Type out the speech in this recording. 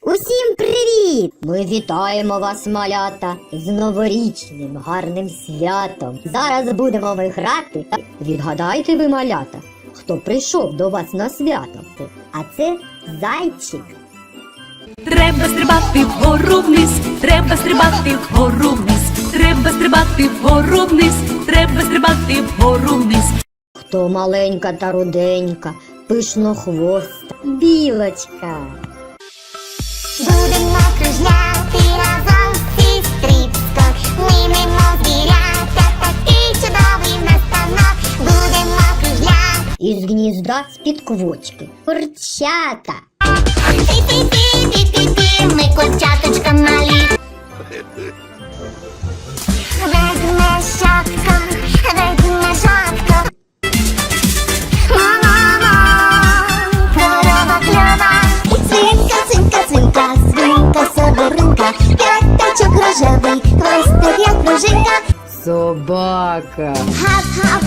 Усім привіт! Ми вітаємо вас, малята, з новорічним гарним святом. Зараз будемо ми грати. Відгадайте ви, малята, хто прийшов до вас на свято. А це зайчик. Треба стрибати вгору вниз, треба стрибати вгору вниз, треба стрибати вгору вниз, треба стрибати вгору вниз. Хто маленька та руденька, пишнохвоста, білочка. Будемо кружляти разом всі стрічко. Ми немов звірята, такий чудовий в нас станок. Будемо кружляти. Із гнізда з-під квочки. Курчата. Пі-пі-пі-пі-пі, ми курчаточка малі. Хвостик як пружинка. Собака. Гап, гап,